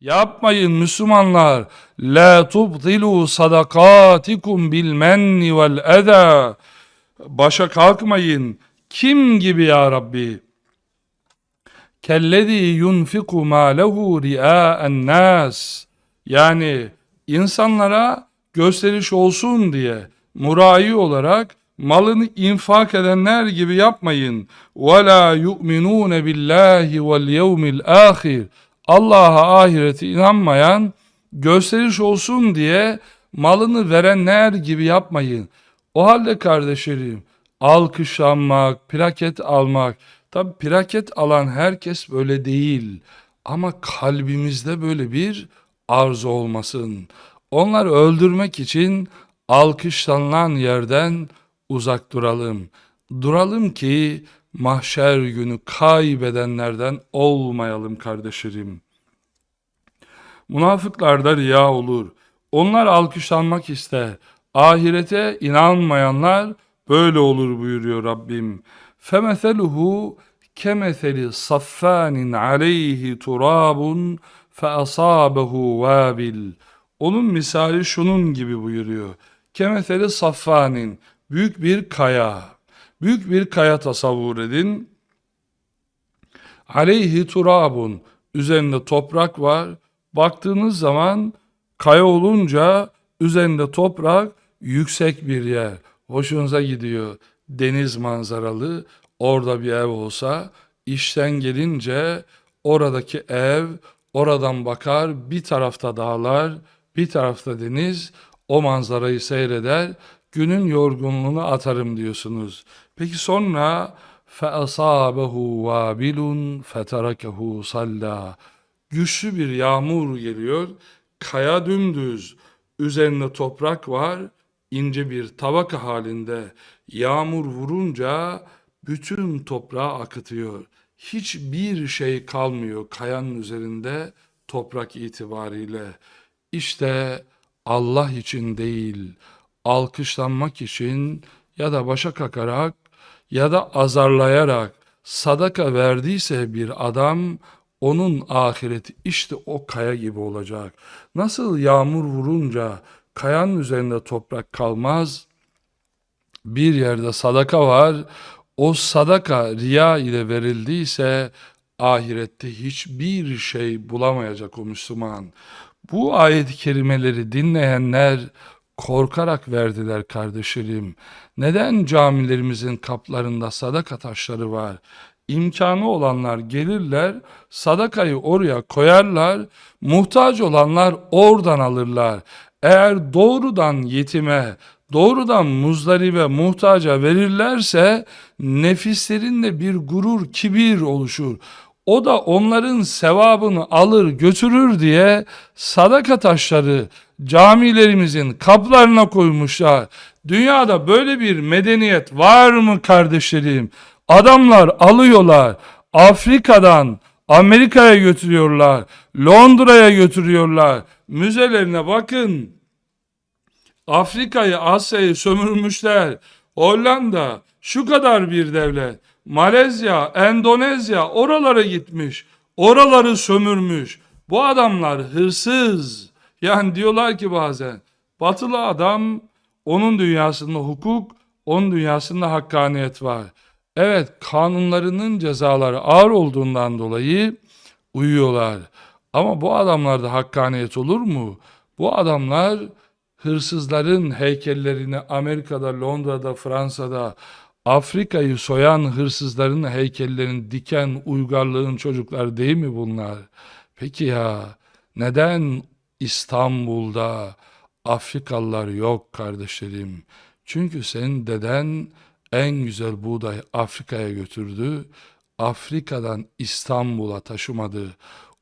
Yapmayın Müslümanlar. La tubtilu sadakatikum bil menni vel eda. Başa kalkmayın. Kim gibi ya Rabbi? Kellezi yunfiku malehu ria'en nas. Yani insanlara gösteriş olsun diye murayi olarak malını infak edenler gibi yapmayın. Yu'minun billahi vel yevmil ahir. Allah'a ahirete inanmayan gösteriş olsun diye malını verenler gibi yapmayın. O halde kardeşlerim alkışlanmak, plaket almak. Tabi plaket alan herkes böyle değil. Ama kalbimizde böyle bir arzu olmasın. Onları öldürmek için alkışlanılan yerden uzak duralım. Duralım ki mahşer günü kaybedenlerden olmayalım kardeşlerim. Münafıklarda riya olur. Onlar alkışlanmak ister. Ahirete inanmayanlar böyle olur buyuruyor Rabbim. فَمَثَلُهُ كَمَثَلِ صَفَّانٍ عَلَيْهِ تُرَابٌ فَأَصَابَهُ وَابِلٌ Onun misali şunun gibi buyuruyor. Kemetheli saffanin, büyük bir kaya. Büyük bir kaya tasavvur edin. Aleyhi turabun, üzerinde toprak var. Baktığınız zaman kaya olunca üzerinde toprak yüksek bir yer. Hoşunuza gidiyor. Deniz manzaralı. Orada bir ev olsa işten gelince oradaki ev oradan bakar bir tarafta dağlar bir tarafta deniz o manzarayı seyreder günün yorgunluğunu atarım diyorsunuz. Peki sonra فَأَصَابَهُ وَابِلٌ فَتَرَكَهُ صَلَّى Güçlü bir yağmur geliyor. Kaya dümdüz. Üzerinde toprak var. ince bir tabaka halinde. Yağmur vurunca bütün toprağı akıtıyor. Hiçbir şey kalmıyor kayanın üzerinde toprak itibariyle. İşte Allah için değil, alkışlanmak için ya da başa kakarak ya da azarlayarak sadaka verdiyse bir adam onun ahireti işte o kaya gibi olacak. Nasıl yağmur vurunca kayanın üzerinde toprak kalmaz, bir yerde sadaka var, o sadaka riya ile verildiyse ahirette hiçbir şey bulamayacak o Müslüman. Bu ayet-i kerimeleri dinleyenler korkarak verdiler kardeşlerim. Neden camilerimizin kaplarında sadaka taşları var? İmkanı olanlar gelirler, sadakayı oraya koyarlar, muhtaç olanlar oradan alırlar. Eğer doğrudan yetime, doğrudan muzdaribe, muhtaca verirlerse nefislerinde bir gurur, kibir oluşur. O da onların sevabını alır götürür diye sadaka taşları camilerimizin kaplarına koymuşlar. Dünyada böyle bir medeniyet var mı kardeşlerim? Adamlar alıyorlar Afrika'dan Amerika'ya götürüyorlar, Londra'ya götürüyorlar. Müzelerine bakın. Afrika'yı, Asya'yı sömürmüşler. Hollanda şu kadar bir devlet. Malezya, Endonezya oralara gitmiş. Oraları sömürmüş. Bu adamlar hırsız. Yani diyorlar ki bazen batılı adam onun dünyasında hukuk, onun dünyasında hakkaniyet var. Evet kanunlarının cezaları ağır olduğundan dolayı uyuyorlar. Ama bu adamlarda hakkaniyet olur mu? Bu adamlar hırsızların heykellerini Amerika'da, Londra'da, Fransa'da, Afrika'yı soyan hırsızların heykellerini diken uygarlığın çocuklar değil mi bunlar? Peki ya neden İstanbul'da Afrikalılar yok kardeşlerim? Çünkü senin deden en güzel buğday Afrika'ya götürdü. Afrika'dan İstanbul'a taşımadı.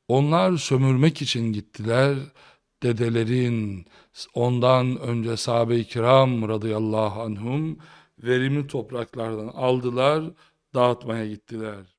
Onlar sömürmek için gittiler. Dedelerin ondan önce sahabe-i kiram radıyallahu anhum verimli topraklardan aldılar, dağıtmaya gittiler.